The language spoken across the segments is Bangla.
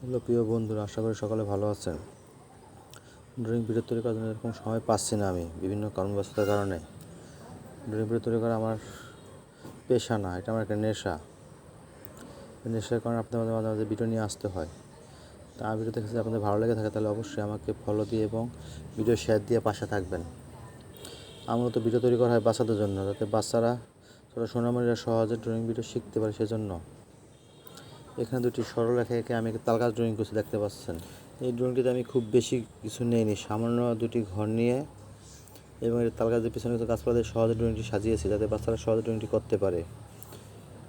হ্যালো, প্রিয় বন্ধুরা, আশা করি সকালে ভালো আছেন। ড্রয়িং ভিডিও তৈরি করার জন্য এরকম সময় পাচ্ছি না আমি, বিভিন্ন কর্মব্যস্ততার কারণে। ড্রয়িং ভিডিও তৈরি করা আমার পেশা না, এটা আমার একটা নেশা। নেশার কারণে আপনাদের মাঝে মাঝে ভিডিও নিয়ে আসতে হয়। তা আমার ভিডিও দেখে আপনাদের ভালো লেগে থাকে, তাহলে অবশ্যই আমাকে ফলো দিয়ে এবং ভিডিও শেয়ার দিয়ে পাশে থাকবেন। আমার তো ভিডিও তৈরি করা হয় বাচ্চাদের জন্য, যাতে বাচ্চারা ছোটো সোনামণিরা সহজে ড্রয়িং ভিডিও শিখতে পারে সেজন্য। এখানে দুটি সরল রেখা এঁকে আমি তালগাছ ড্রয়িং করছি দেখতে পাচ্ছেন। এই ড্রয়িংটিতে আমি খুব বেশি কিছু নেইনি, সামান্য দুটি ঘর নিয়ে এবং এই তালগাছের পিছনে কিছু গাছপালা দিয়ে সহজে ড্রয়িংটি সাজিয়েছি যাতে বাচ্চারা সহজে ড্রয়িংটি করতে পারে।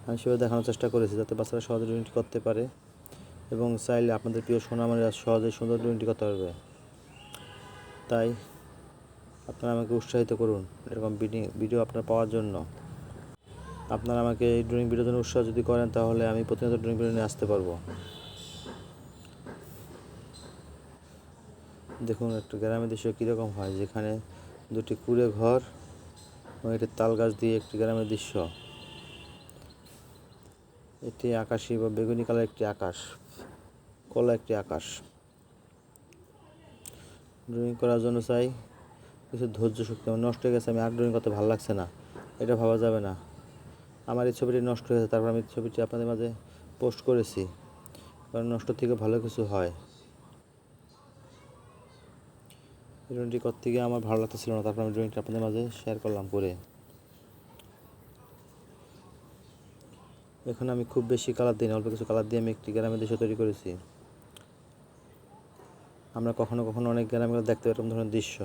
আমি সেভাবে দেখানোর চেষ্টা করেছি যাতে বাচ্চারা সহজে ড্রয়িংটি করতে পারে এবং চাইলে আপনাদের প্রিয় সোনামণিরা সহজে সুন্দর ড্রয়িংটি করতে পারবে। তাই আপনারা আমাকে উৎসাহিত করুন এরকম ভিডিও আপনার পাওয়ার জন্য। আপনারা আমাকে এই ড্রয়িং ভিডিওর উৎসাহ যদি করেন, তাহলে আমি প্রতিনিয়ত ড্রয়িং নিয়ে আসতে পারব। দেখুন, একটু গ্রামের দৃশ্য কীরকম হয়, যেখানে দুটি কুড়ে ঘর এবং একটি তাল গাছ দিয়ে একটি গ্রামের দৃশ্য। এটি আকাশি বা বেগুনি কালার একটি আকাশ, কলা একটি আকাশ। ড্রয়িং করার জন্য চাই, কিছু ধৈর্য শক্তি আমার নষ্ট হয়ে গেছে, আমি আর ড্রয়িং করতে ভালো লাগছে না, এটা ভাবা যাবে না। আমার এই ছবিটি নষ্ট হয়েছে, তারপর আমি ছবিটি আপনাদের মাঝে পোস্ট করেছি। কারণ নষ্ট থেকে ভালো কিছু হয়। ড্রয়িংটি করতে গিয়ে আমার ভালো লাগতেছিল না, তারপর আমি ড্রয়িংটা আপনাদের মাঝে শেয়ার করলাম করে। এখন আমি খুব বেশি কালার দিই না অল্প কিছু কালার দিয়ে আমি একটি গ্রামের দৃশ্য তৈরি করেছি। আমরা কখনো কখনো অনেক গ্রামে দেখতে পাই এরকম ধরনের দৃশ্য।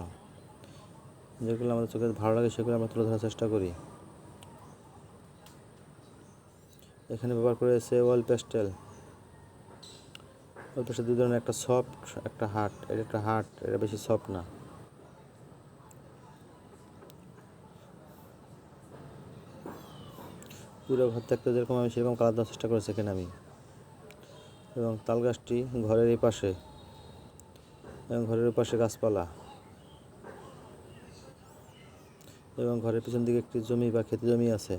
যেগুলো আমাদের চোখে ভালো লাগে, সেগুলো আমরা তুলে ধরার চেষ্টা করি। এখানে ব্যবহার করেছে ওয়াল প্যাস্টেল ওয়াল প্যাস্টেল দুই ধরনের, একটা সফট একটা হার্ড এটা একটা হার্ড এটা বেশি সফট না। পুরো ঘর থাকতে যেরকম আমি সেরকম কালার দেওয়ার চেষ্টা করেছি এখানে আমি। এবং তাল গাছটি ঘরের এই পাশে, এবং ঘরের পাশে গাছপালা। এবং ঘরের পিছন দিকে একটি জমি বা খেতে জমি আছে।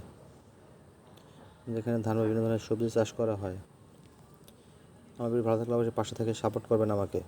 যেখানে ধান বিভিন্ন ধরনের সবজি চাষ করা হয়। আমার ভিডিও ভালো থাকলে অবশ্যই পাশে থেকে সাপোর্ট করবেন আমাকে।